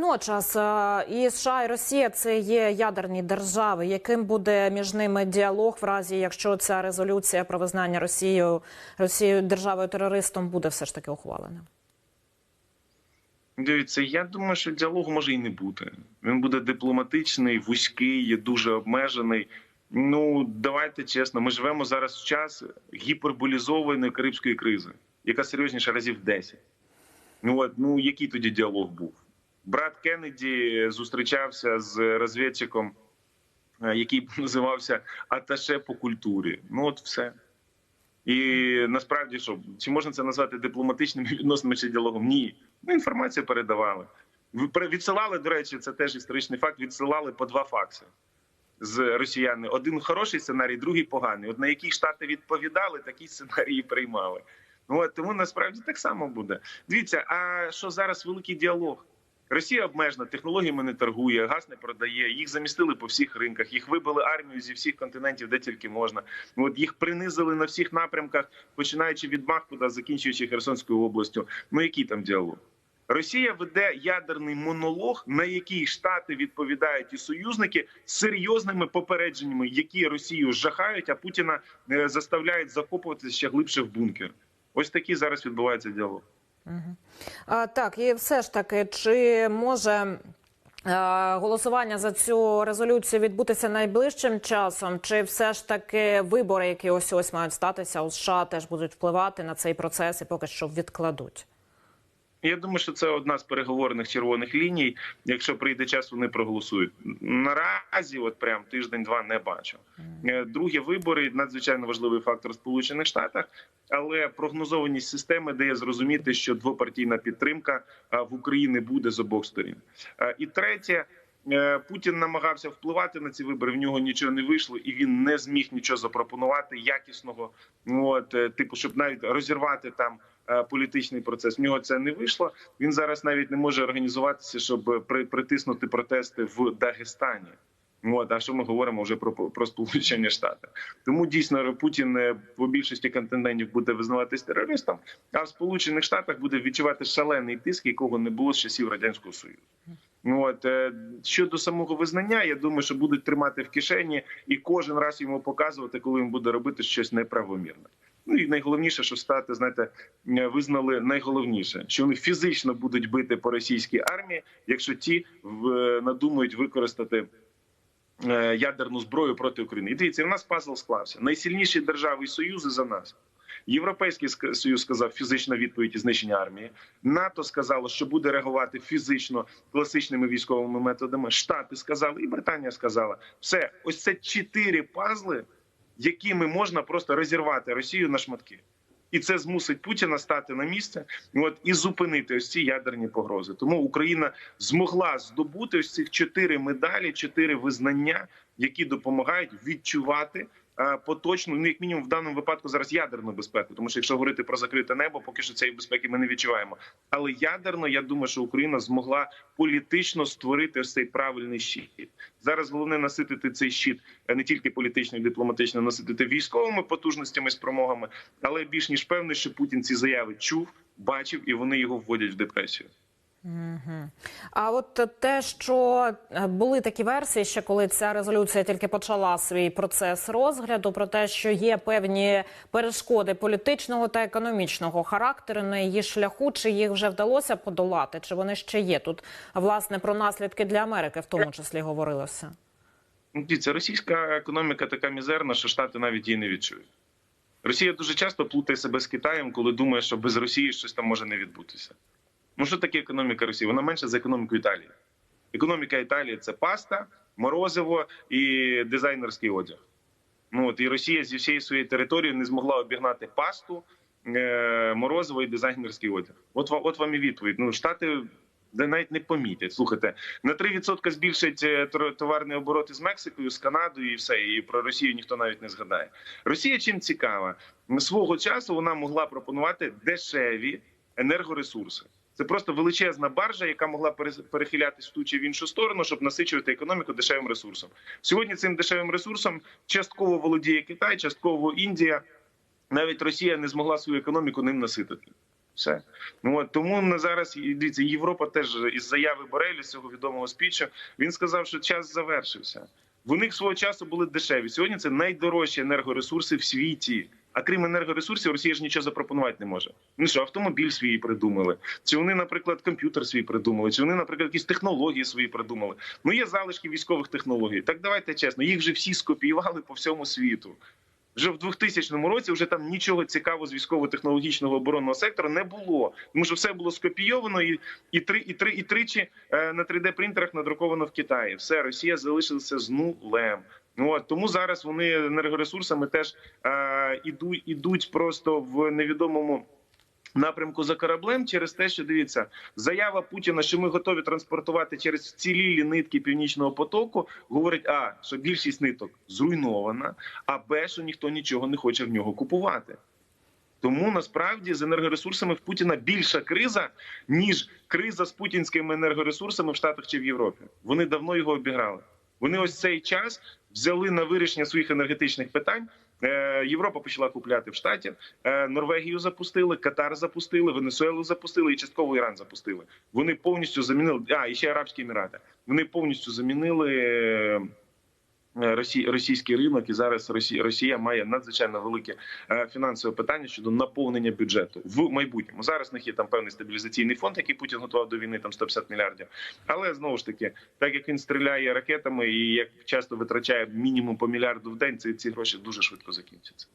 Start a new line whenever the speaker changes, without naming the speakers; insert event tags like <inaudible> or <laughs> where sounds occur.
водночас е, і США і Росія це є ядерні держави. Яким буде між ними діалог в разі, якщо ця резолюція про визнання Росією Росією державою терористом буде все ж таки ухвалена?
Дивіться, я думаю, що діалогу може і не бути. Він буде дипломатичний, вузький, дуже обмежений. Ну давайте чесно, ми живемо зараз в час гіперболізованої карибської кризи, яка серйозніша разів 10. Ну от ну який тоді діалог був? Брат Кеннеді зустрічався з розвідчиком, е, який <laughs> називався Аташе по культурі. Ну от все. І насправді що чи можна це назвати дипломатичними <laughs> відносинами чи діалогом? Ні. Ну, інформацію передавали. Відсилали, до речі, це теж історичний факт. Відсилали по два факси з росіяни. Один хороший сценарій, другий поганий. От на який штати відповідали, такі сценарії приймали. Ну от тому насправді так само буде. Дивіться, а що зараз великий діалог? Росія обмежена, технологіями не торгує, газ не продає. Їх замістили по всіх ринках. Їх вибили армію зі всіх континентів, де тільки можна. От їх принизили на всіх напрямках, починаючи від Бахмута, закінчуючи Херсонською областю. Ну який там діалог? Росія веде ядерний монолог, на який штати відповідають і союзники серйозними попередженнями, які Росію жахають, а Путіна е, заставляють закопуватися ще глибше в бункер. Ось такий зараз відбувається діалог.
А, так, і все ж таки, чи може е, голосування за цю резолюцію відбутися найближчим часом, чи все ж таки вибори, які ось ось мають статися у США, теж будуть впливати на цей процес і поки що відкладуть?
Я думаю, що це одна з переговорних червоних ліній. Якщо прийде час, вони проголосують. Наразі, от прям тиждень-два не бачу. Е, Другі вибори надзвичайно важливий фактор в Сполучених Штатах, але прогнозованість системи дає зрозуміти, що двопартійна підтримка в Україні буде з обох сторін. Е, І третє. е, Путін намагався впливати на ці вибори. В нього нічого не вийшло, і він не зміг нічого запропонувати якісного. От е, типу, щоб навіть розірвати там е, політичний процес. В нього це не вийшло. Він зараз навіть не може організуватися, щоб при, притиснути протести в Дагестані. От, а що ми говоримо вже про про сполучені штати? Тому дійсно Путін е, по більшості континентів буде визнаватись терористом, а в Сполучених Штатах буде відчувати шалений тиск, якого не було з часів радянського союзу. От е, щодо самого визнання, я думаю, що будуть тримати в кишені і кожен раз йому показувати, коли він буде робити щось неправомірне. Ну і найголовніше, що штати знаєте, визнали найголовніше, що вони фізично будуть бити по російській армії, якщо ті надумають використати е, ядерну зброю проти України. І дивіться, в нас пазл склався. Найсильніші держави і союзи за нас. Європейський союз сказав фізична відповідь і знищення армії. НАТО сказало, що буде реагувати фізично класичними військовими методами. Штати сказали, і Британія сказала, все, ось це чотири пазли, якими можна просто розірвати Росію на шматки. І це змусить Путіна стати на місце от, і зупинити ось ці ядерні погрози. Тому Україна змогла здобути ось цих чотири медалі, чотири визнання, які допомагають відчувати поточну, ну як мінімум в даному випадку зараз ядерну безпеку. Тому що якщо говорити про закрите небо, поки що цієї безпеки ми не відчуваємо. Але ядерно, я думаю, що Україна змогла політично створити ось цей правильний щит. Зараз головне наситити цей щит е, не тільки політично і дипломатично, наситити військовими потужностями, спромогами, але більш ніж певний, що Путін ці заяви чув, бачив, і вони його вводять в депресію.
А от те, що е, були такі версії, ще коли ця резолюція тільки почала свій процес розгляду, про те, що є певні перешкоди політичного та економічного характеру на її шляху, чи їх вже вдалося подолати, чи вони ще є тут власне про наслідки для Америки, в тому числі говорилося.
Ну, Дивіться, російська економіка така мізерна, що штати навіть її не відчують. Росія дуже часто плутає себе з Китаєм, коли думає, що без Росії щось там може не відбутися. Ну що таке економіка Росії? Вона менша за економіку Італії. Економіка Італії це паста, морозиво і дизайнерський одяг. Ну от і Росія зі всієї своєї території не змогла обігнати пасту, е, морозиво і дизайнерський одяг. От от вам і відповідь. Ну штати де навіть не помітять. Слухайте, на 3% збільшить е, тор- товарний оборот із Мексикою, з Канадою і все. І про Росію ніхто навіть не згадає. Росія чим цікава? Свого часу вона могла пропонувати дешеві енергоресурси. Це просто величезна баржа, яка могла перехилятись в ту чи в іншу сторону, щоб насичувати економіку дешевим ресурсом. Сьогодні цим дешевим ресурсом частково володіє Китай, частково Індія. Навіть Росія не змогла свою економіку ним наситити. Все ну от тому на зараз дивіться, Європа теж із заяви Борелі, цього відомого спічу. Він сказав, що час завершився. В них свого часу були дешеві. Сьогодні це найдорожчі енергоресурси в світі. А крім енергоресурсів, Росія ж нічого запропонувати не може. Ну що, автомобіль свій придумали, чи вони, наприклад, комп'ютер свій придумали, чи вони, наприклад, якісь технології свої придумали. Ну є залишки військових технологій. Так давайте чесно, їх вже всі скопіювали по всьому світу. Вже в 2000 році вже там нічого цікавого з військово-технологічного оборонного сектору не було, тому що все було скопійовано і, і три і три і тричі е, на 3D принтерах надруковано в Китаї. Все Росія залишилася з нулем. Ну, От тому зараз вони енергоресурсами теж е, ідуть, ідуть просто в невідомому. Напрямку за кораблем через те, що дивіться, заява Путіна, що ми готові транспортувати через цілілі нитки північного потоку, говорить: а що більшість ниток зруйнована, а б, що ніхто нічого не хоче в нього купувати. Тому насправді з енергоресурсами в Путіна більша криза, ніж криза з путінськими енергоресурсами в Штатах чи в Європі. Вони давно його обіграли. Вони ось цей час взяли на вирішення своїх енергетичних питань. Е, Європа почала купляти в штаті, е, Норвегію запустили, Катар запустили, Венесуелу запустили і частково Іран запустили. Вони повністю замінили. А і ще Арабські Емірати. Вони повністю замінили. Е, російський ринок, і зараз Росія, Росія має надзвичайно велике е, фінансове питання щодо наповнення бюджету в майбутньому. Зараз них є там певний стабілізаційний фонд, який Путін готував до війни, там 150 мільярдів. Але знову ж таки, так як він стріляє ракетами і як часто витрачає мінімум по мільярду в день, ці, ці гроші дуже швидко закінчаться.